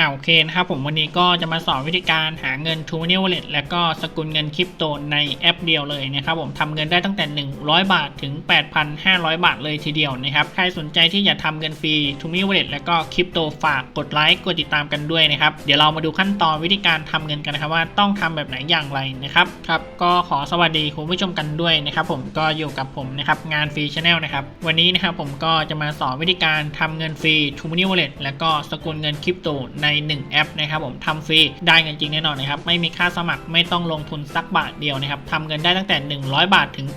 อ่าโอเคนะครับผมวันนี้ก็จะมาสอนวิธีการหาเงิน t ู Money Wallet และก็สกุลเงินคริปโตในแอปเดียวเลยนะครับผมทำเงินได้ตั้งแต่ 100 บาทถึง 8,500 บาทเลยทีเดียวนะครับ ใครสนใจที่อยากทำเงินฟรี t ู Money Wallet และก็คริปโตฝากกดไลค์กดติดตามกันด้วยนะครับ เดี๋ยวเรามาดูขั้นตอนวิธีการทำเงินกันนะครับว่าต้องทำแบบไหนอย่างไรนะครับครับก็ขอสวัสดีคุณผู้ชมกันด้วยนะครับผมก็อยู่กับผมนะครับงานฟรีชาแนลนะครับวันนี้นะครับผมก็จะมาสอนวิธีการทำเงินฟรี t ู Money Wallet และก็สกุลเงินคริปโตใน1 แอปนะครับผมทำฟรีได้เงินจริงแน่นอนนะครับไม่มีค่าสมัครไม่ต้องลงทุนสักบาทเดียวนะครับทำเงินได้ตั้งแต่ 100 บาทถึง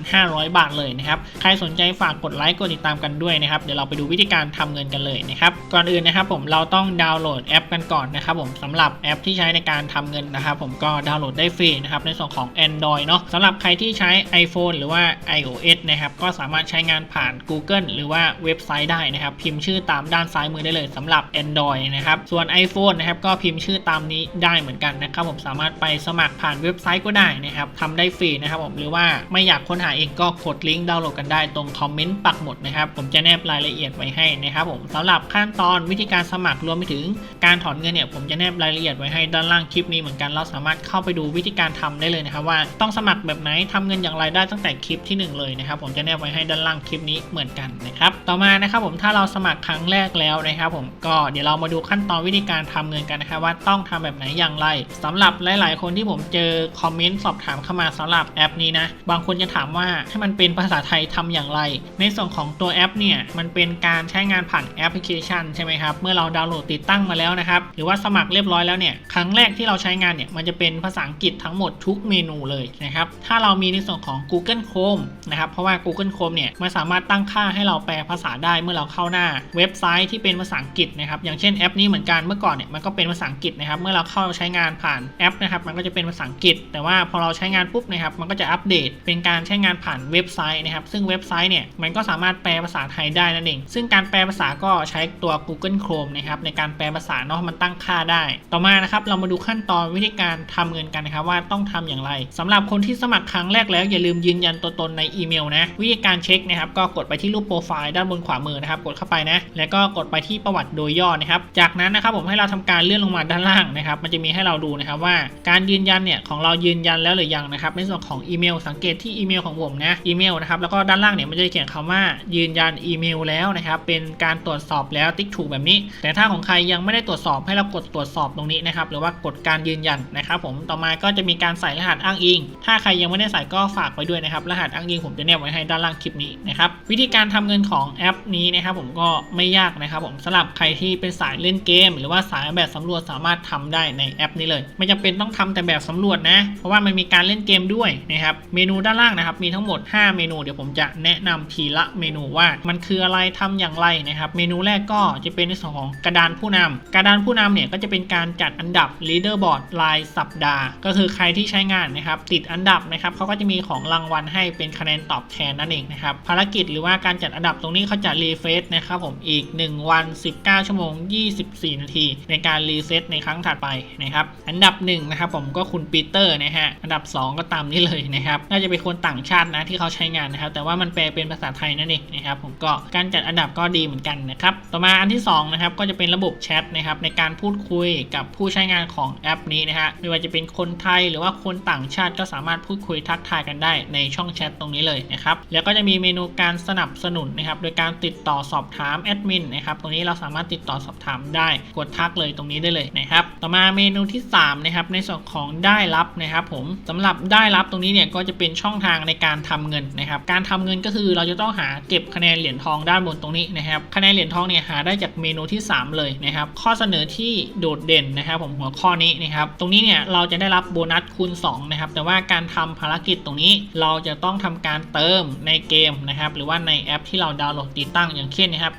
8,500 บาทเลยนะครับใครสนใจฝากกดไลค์กดติดตามกันด้วยนะครับเดี๋ยวเราไปดูวิธีการทำเงินกันเลยนะครับก่อนอื่นนะครับผมเราต้องดาวน์โหลดแอปกันก่อนนะครับผมสำหรับแอปที่ใช้ในการทำเงินนะครับผมก็ดาวน์โหลดได้ฟรีนะครับในส่วนของ Android เนาะสำหรับใครที่ใช้ iPhone หรือว่า iOS นะครับก็สามารถใช้งานผ่าน Google หรือว่าเว็บไซต์ได้นะครับพิมพ์ชื่อตามด้านซ้ายมือได้เลยสำหรับ Android นะครับส่วน iPhone นะครับก็พิมพ์ชื่อตามนี้ได้เหมือนกันนะครับผมสามารถไปสมัครผ่านเว็บไซต์ก็ได้นะครับทำได้ฟรีนะครับผมหรือว่าไม่อยากค้นหาเองก็กดลิงก์ดาวน์โหลดกันได้ตรงคอมเมนต์ปักหมดนะครับผมจะแนบรายละเอียดไว้ให้นะครับผมสำหรับขั้นตอนวิธีการสมัครรวมไปถึงการถอนเงินเนี่ยผมจะแนบรายละเอียดไว้ให้ด้านล่างคลิปนี้เหมือนกันเราสามารถเข้าไปดูวิธีการทำได้เลยนะครับว่าต้องสมัครแบบไหนทำเงินอย่างไรได้ตั้งแต่คลิปที่หนึ่งเลยนะครับผมจะแนบไว้ให้ด้านล่างคลิปนี้เหมือนกันนะครับต่อมานะครับผมถ้าเราสมัครครั้งแรกแล้วนะครับผมก็เดี๋ยวเรามาดูขั้นตอนวิธีการทำเงินกันนะครับว่าต้องทำแบบไหนอย่างไรสำหรับหลาย ๆ คนที่ผมเจอคอมเมนต์สอบถามเข้ามาสำหรับแอปนี้นะบางคนจะถามว่าให้มันเป็นภาษาไทยทำอย่างไร ในส่วนของตัวแอปเนี่ยมันเป็นการใช้งานผ่านแอปพลิเคชันใช่ไหมครับเมื่อเราดาวน์โหลดติดตั้งมาแล้วนะครับหรือว่าสมัครเรียบร้อยแล้วเนี่ยครั้งแรกที่เราใช้งานเนี่ยมันจะเป็นภาษาอังกฤษทั้งหมดทุกเมนูเลยนะครับถ้าเรามีในส่วนของ Google Chrome นะครับเพราะว่า Google Chrome เนี่ยมันสามารถตั้งค่าให้เราแปลภาษาได้เมื่อเราเข้าหน้าเว็บไซต์ที่เป็นภาษาอังกฤษนะครับอย่างเช่นแอปนี้เหมือนกันเมื่อก่อนเนี่ยมันก็เป็นภาษาอังกฤษนะครับ เมื่อเราเข้าใช้งานผ่านแอปนะครับ มันก็จะเป็นภาษาอังกฤษ แต่ว่าพอเราใช้งานปุ๊บนะครับ มันก็จะอัปเดตเป็นการใช้งานผ่านเว็บไซต์นะครับ ซึ่งเว็บไซต์เนี่ยมันก็สามารถแปลภาษาไทยได้นั่นเอง ซึ่งการแปลภาษาก็ใช้ตัว Google Chrome นะครับในการแปลภาษาเนาะมันตั้งค่าได้ ต่อมานะครับเรามาดูขั้นตอนวิธีการทำเงินกันนะครับว่าต้องทำอย่างไรสำหรับคนที่สมัครครั้งแรกแล้วอย่าลืมยืนยันตัวตนในอีเมลนะวิธีการเช็คนะครับก็กดไปที่รูปโปรไฟล์ด้านบนขวามือนะครับกดเข้าไปนะแล้วก็กดไปที่ประวัติโดยย่อนะครับจากนั้นนะครับผมให้เราทำการเลื่อนลงมาด้านล่างนะครับ มันจะมีให้เราดูนะครับว่าการยืนยันเนี่ยของเรายืนยันแล้วหรือยังนะครับในส่วนของอีเมลสังเกตที่อีเมลของผมนะอีเมลนะครับแล้วก็ด้านล่างเนี่ยมันจะเขียนคำว่ายืนยันอีเมลแล้วนะครับเป็นการตรวจสอบแล้วติ๊กถูกแบบนี้ แต่ถ้าของใครยังไม่ได้ตรวจสอบให้เรากดตรวจสอบตรงนี้นะครับหรือว่ากดการยืนยันนะครับผมต่อมาก็จะมีการใส่รหัสอ้างอิง ถ้าใครยังไม่ได้ใส่ก็ฝากไว้ด้วยนะครับรหัสอ้างอิงผมจะแนบไว้ให้ด้านล่างคลิปนี้นะครับวิธีการทำเงินของแอปนี้นะครับผมก็ไม่ยากนะครับผมสำหรับใครที่เป็นสายเล่นเกมหรือว่าสายแบบสำรวจสามารถทำได้ในแอปนี้เลย ไม่จำเป็นต้องทำแต่แบบสำรวจนะ เพราะว่ามันมีการเล่นเกมด้วยนะครับเมนูด้านล่างนะครับมีทั้งหมด 5 เมนูเดี๋ยวผมจะแนะนำทีละเมนูว่ามันคืออะไรทำอย่างไรนะครับเมนูแรกก็จะเป็นในส่วนของกระดานผู้นำกระดานผู้นำเนี่ยก็จะเป็นการจัดอันดับ leaderboard รายสัปดาห์ ก็คือใครที่ใช้งานนะครับติดอันดับนะครับเขาก็จะมีของรางวัลให้เป็นคะแนนตอบแทนนั่นเองนะครับภารกิจหรือว่าการจัดอันดับตรงนี้เขาจะรีเฟซนะครับผมอีก 1 วัน 19 ชั่วโมง 24นาที ในการรีเซ็ตในครั้งถัดไปนะครับอันดับ1นะครับผมก็คุณปีเตอร์นะฮะอันดับ 2 ก็ตามนี้เลยนะครับน่าจะเป็นคนต่างชาตินะที่เขาใช้งานนะครับแต่ว่ามันแปลเป็นภาษาไทยนั่นเองนะครับผมก็การจัดอันดับก็ดีเหมือนกันนะครับต่อมาอันที่2นะครับก็จะเป็นระบบแชทนะครับในการพูดคุยกับผู้ใช้งานของแอปนี้นะฮะไม่ว่าจะเป็นคนไทยหรือว่าคนต่างชาติก็สามารถพูดคุยทักทายกันได้ในช่องแชทตรงนี้เลยนะครับแล้วก็จะมีเมนูการสนับสนุนนะครับโดยการติดต่อสอบถามแอดมินนะครับตรงนี้เราสามารถติดต่อสอบถามได้กดทักเลยตรงนี้ได้เลยนะครับ ต่อมาเมนูที่ 3 นะครับ ในส่วนของได้รับนะครับผมสำหรับได้รับตรงนี้เนี่ยก็จะเป็นช่องทางในการทำเงินนะครับ การทำเงินก็คือเราจะต้องหาเก็บคะแนนเหรียญทองด้านบนตรงนี้นะครับ คะแนนเหรียญทองเนี่ยหาได้จากเมนูที่ 3 เลยนะครับ ข้อเสนอที่โดดเด่นนะครับ ผมหัวข้อนี้นะครับ ตรงนี้เนี่ยเราจะได้รับโบนัสคูณ2นะครับ แต่ว่าการทำภารกิจตรงนี้เราจะต้องทำการเติมในเกมนะครับ หรือว่าในแอปที่เราดาวน์โหลดติดตั้งอย่างเช่นนะครับ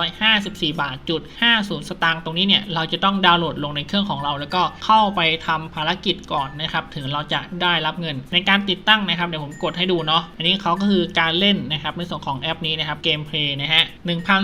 1,354 บาทจุด50สตางค์ตรงนี้เนี่ยเราจะต้องดาวน์โหลดลงในเครื่องของเรา แล้วก็เข้าไปทำภารกิจก่อนนะครับถึงเราจะได้รับเงิน ในการติดตั้งนะครับเดี๋ยวผมกดให้ดูเนาะอันนี้เขาก็คือการเล่นนะครับในส่วนของแอปนี้นะครับเกมเพลย์นะฮะ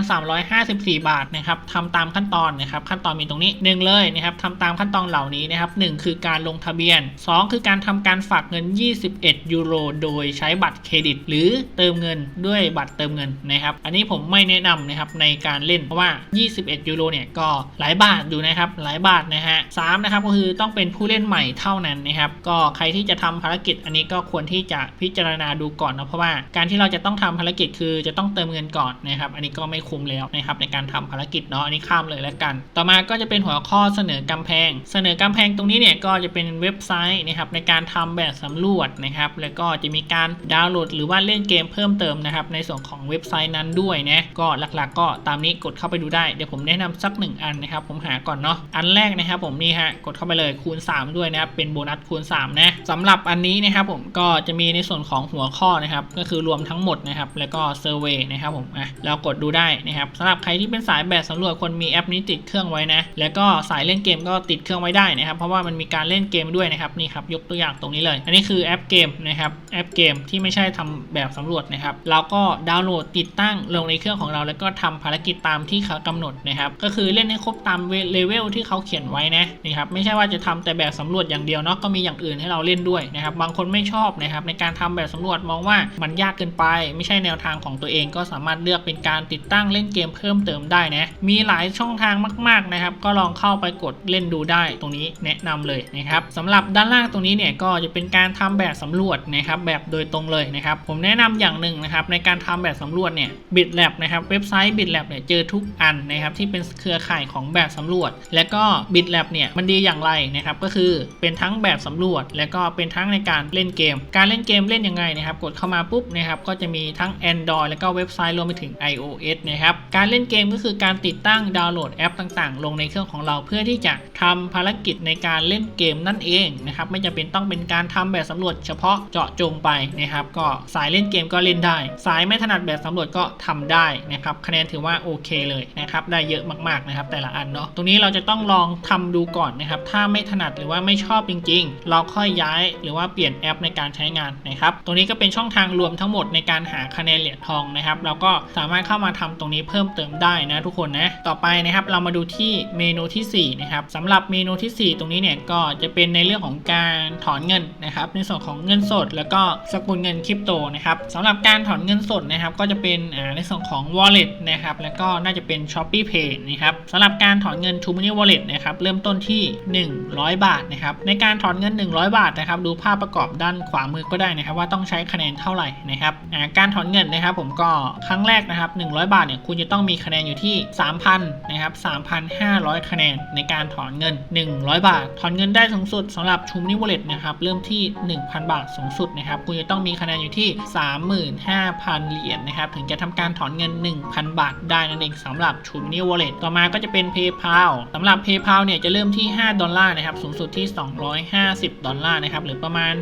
1,354บาทนะครับทำตามขั้นตอนนะครับขั้นตอนมีตรงนี้1เลยนะครับทำตามขั้นตอนเหล่านี้นะครับ1คือการลงทะเบียน 2 คือการทำการฝากเงิน 21 ยูโรโดยใช้บัตรเครดิต หรือเติมเงินด้วยบัตรเติมเงินนะครับ อันนี้ผมไม่แนะนำนะครับในการเล่นเพราะว่า 21 ยูโรเนี่ยก็ก็หลายบาทอยู่นะครับหลายบาทนะฮะสามนะครับก็คือต้องเป็นผู้เล่นใหม่เท่านั้นนะครับก็ใครที่จะทำภารกิจอันนี้ก็ควรที่จะพิจารณาดูก่อนนะเพราะว่าการที่เราจะต้องทำภารกิจคือจะต้องเติมเงินก่อนนะครับอันนี้ก็ไม่คุ้มแล้วนะครับในการทำภารกิจเนาะอันนี้ข้ามเลยแล้วกัน ต่อมาก็จะเป็นหัวข้อเสนอกำแพง เสนอกำแพงตรงนี้เนี่ยก็จะเป็นเว็บไซต์นะครับในการทำแบบสำรวจนะครับแล้วก็จะมีการดาวน์โหลด หรือว่าเล่นเกมเพิ่มเติมนะครับในส่วนของเว็บไซต์นั้นด้วยนะก็หลักๆ ก็ตามนี้กดเข้าไปดูได้เดี๋ยวผมแนะนำสักหนึ่งอันนะครับ ผมหาก่อนเนาะอันแรกนะครับ ผมนี่ฮะกดเข้าไปเลยคูณ 3 ด้วยนะครับเป็นโบนัสคูณ3นะสำหรับอันนี้นะครับ ผมก็จะมีในส่วนของหัวข้อนะครับ ก็คือรวมทั้งหมดนะครับแล้วก็เซอร์เวยนะครับผมอะเรากดดูได้นะครับสำหรับใครที่เป็นสายแบบสำรวจคนมีแอปนี้ติดเครื่องไว้นะแล้วก็สายเล่นเกมก็ติดเครื่องไว้ได้นะครับ เพราะว่ามันมีการเล่นเกมด้วยนะครับนี่ครับยกตัวอย่างตรงนี้เลย อันนี้คือแอปเกมนะครับแอปเกมที่ไม่ใช่ทำแบบสำรวจนะครับเราก็ดาวน์โหลดติดตั้งลงในเครื่องของเรา แล้วก็ทำภารกิจตามที่เขากำหนดนะครับก็คือเล่นให้ครบตามเลเวลที่เขาเขียนไว้นะนี่ครับไม่ใช่ว่าจะทำแต่แบบสำรวจอย่างเดียวเนาะก็มีอย่างอื่นให้เราเล่นด้วยนะครับบางคนไม่ชอบนะครับในการทำแบบสำรวจมองว่ามันยากเกินไป ไม่ใช่แนวทางของตัวเองก็สามารถเลือกเป็นการติดตั้งเล่นเกมเพิ่มเติมได้นะมีหลายช่องทางมาก ๆนะครับ ก็ลองเข้าไปกดเล่นดูได้ตรงนี้แนะนำเลยนะครับสำหรับด้านล่างตรงนี้เนี่ยก็จะเป็นการทำแบบสำรวจนะครับแบบโดยตรงเลยนะครับผมแนะนำอย่างหนึ่งนะครับในการทำแบบสำรวจเนี่ย BitLab นะครับเว็บไซต์ BitLab เนี่ยเจอทุกอันนะครับที่เป็นเครือข่ายของแบบสำรวจ และก็ BitLab เนี่ยมันดีอย่างไรนะครับก็คือเป็นทั้งแบบสำรวจ และก็เป็นทั้งในการเล่นเกม การเล่นเกมเล่นยังไงนะครับกดเข้ามาปุ๊บนะครับก็จะมีทั้ง Android แล้วก็เว็บไซต์รวมไปถึง iOS นะครับการเล่นเกมก็คือการติดตั้งดาวน์โหลดแอปต่างๆ ลงในเครื่องของเราเพื่อที่จะทำภารกิจในการเล่นเกมนั่นเองนะครับไม่จำเป็นต้องเป็นการทำแบบสำรวจเฉพาะเจาะจงไปนะครับก็สายเล่นเกมก็เล่นได้ สายไม่ถนัดแบบสำรวจก็ทำได้นะครับคะแนนถือว่าโอเคเลยนะครับได้เยอะมากๆนะครับแต่ละอันเนาะตรงนี้เราจะต้องลองทำดูก่อนนะครับถ้าไม่ถนัดหรือว่าไม่ชอบจริง ๆ เราค่อยย้ายหรือว่าเปลี่ยนแอปในการใช้งานนะครับตรงนี้ก็เป็นช่องทางรวมทั้งหมดในการหาคะแนนเหรียญทองนะครับเราก็สามารถเข้ามาทำตรงนี้เพิ่มเติมได้นะทุกคนนะต่อไปนะครับเรามาดูที่เมนูทีสี่4นะครับสำหรับเมนูทีสี่ 4 ตรงนี้เนี่ยก็จะเป็นในเรื่องของการถอนเงินนะครับในส่วนของเงินสด แล้วก็สกุลเงินคริปโตนะครับสำหรับการถอนเงินสดนะครับก็จะเป็นในส่วนของ wallet นะครับแล้วก็น่าจะเป็น Shopee Pay นะครับสำหรับการถอนเงิน t o Money Wallet นะครับเริ่มต้นที่ 100 บาทนะครับในการถอนเงิน 100 บาทนะครับดูภาพประกอบด้านขวามือก็ได้นะครับ ว่าต้องใช้คะแนนเท่าไหร่นะครับการถอนเงินนะครับ ผมก็ครั้งแรกนะครับ 100 บาทเนี่ยคุณจะต้องมีคะแนนอยู่ที่ 3,000นะครับ3,500 คะแนนในการถอนเงิน 100 บาท ถอนเงินได้สูงสุดสำหรับ t o Money Wallet นะครับเริ่มที่ 1,000 บาทสูงสุดนะครับคุณจะต้องมีคะแนนอยู่ที่ 35,000 เหรียญนะครับถึงจะทำการถอนเงิน 1,000 บาทได้นั่นเองสำหรับ t o Money Wallet ต่อมาก็จะเป็น PayPal สำหรับ PayPal เนี่ยจะเริ่มที่ 5 ดอลลาร์นะครับ สูงสุดที่ 250 ดอลลาร์นะครับ หรือประมาณ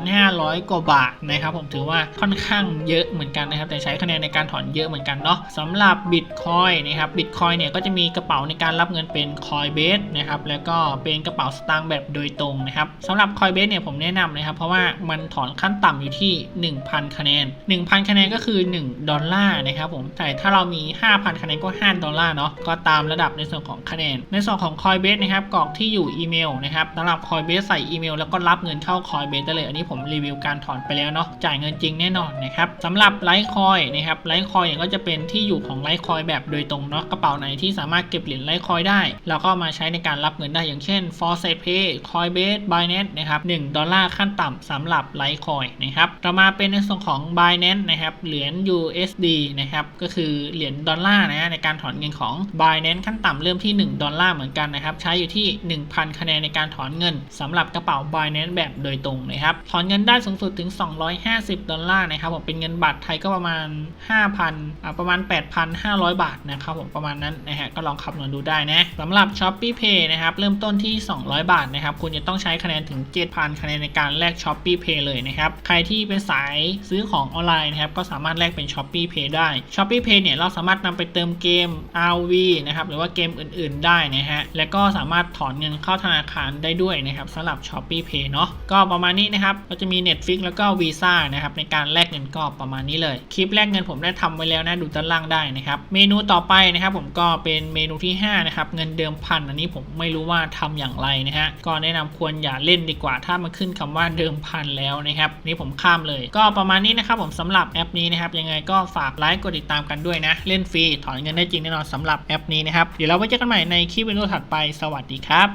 8,500 กว่าบาทนะครับ ผมถือว่าค่อนข้างเยอะเหมือนกันนะครับ แต่ใช้คะแนนในการถอนเยอะเหมือนกันเนาะสำหรับ Bitcoin นะครับ Bitcoin เนี่ยก็จะมีกระเป๋าในการรับเงินเป็น Coinbase นะครับ แล้วก็เป็นกระเป๋าสตางค์แบบโดยตรงนะครับสำหรับ Coinbase เนี่ยผมแนะนำนะครับ เพราะว่ามันถอนขั้นต่ำอยู่ที่ 1,000 คะแนน 1,000 คะแนนก็คือ 1 ดอลลาร์นะครับผมแต่ถ้าเรามี 5,000 คะแนนก็ 5 ดอลลาร์เนาะก็ตามระดับในส่วนของคะแนน ในส่วนของ Coinbase นะครับกรอกที่อยู่อีเมลนะครับสำหรับ Coinbase ใส่อีเมลแล้วก็รับเงินเข้า Coinbase ได้เลย อันนี้ผมรีวิวการถอนไปแล้วเนาะจ่ายเงินจริงแน่นอนนะครับสำหรับ Litecoin นะครับ Litecoin เนี่ยก็จะเป็นที่อยู่ของ Litecoin แบบโดยตรงเนาะกระเป๋าไหนที่สามารถเก็บเหรียญ Litecoin ได้เราก็มาใช้ในการรับเงินได้อย่างเช่น f o r s e Pay Coinbase Binance นะครับ1ดอลลาร์ขั้นต่ำสำหรับ Litecoin นะครับต่อมาเป็นในส่วนของ Binance นะครับเหรียญ USD นะครับก็คือเหรียญดอลลาร์นะในการถอนเงินของ Binance ขั้นต่ำเริ่มที่ 1 ดอลลาร์เหมือนกันนะครับ ใช้อยู่ที่ 1,000 คะแนนในการถอนเงินสำหรับกระเป๋า Binance แบบโดยตรงนะครับ ถอนเงินได้สูงสุดถึง 250 ดอลลาร์นะครับผมเป็นเงินบาทไทยก็ประมาณ 5,000อ่าประมาณ 8,500 บาทนะครับผมประมาณนั้นนะฮะก็ลองคำนวณดูได้นะสำหรับ Shopee Pay นะครับเริ่มต้นที่ 200 บาทนะครับคุณจะต้องใช้คะแนนถึง 7,000 คะแนนในการแลก Shopee Pay เลยนะครับใครที่เป็นสายซื้อของออนไลน์นะครับก็สามารถแลกเป็น Shopee Pay ได้ Shopee Pay เนี่ยเราสามารถนำไปเติมเกม RV นะครับหรือว่าเกมอื่นๆได้นะฮะ และก็สามารถถอนเงินเข้าธนาคารได้ด้วยนะครับสำหรับ Shopee Pay เนาะก็ประมาณนี้นะครับก็จะมี Netflix แล้วก็ Visa นะครับในการแลกเงินก็ประมาณนี้เลย คลิปแลกเงินผมได้ทำไว้แล้วนะดูด้านล่างได้นะครับเมนูต่อไปนะครับผมก็เป็นเมนูที่5นะครับเงินเดิมพันอันนี้ผมไม่รู้ว่าทำอย่างไรนะฮะก็แนะนำควรอย่าเล่นดีกว่า ถ้ามันขึ้นคำว่าเดิมพันแล้วนะครับนี่ผมข้ามเลย ก็ประมาณนี้นะครับผมสำหรับแอปนี้นะครับยังไงก็ฝากไลค์กดติดตามกันด้วยนะ เล่นฟรีถอนเงินได้จริงแน่นอนสำหรับแอปนี้นะครับ เดี๋ยวเราไว้เจอกันใหม่ในคลิปวิดีโอถัดไป สวัสดีครับ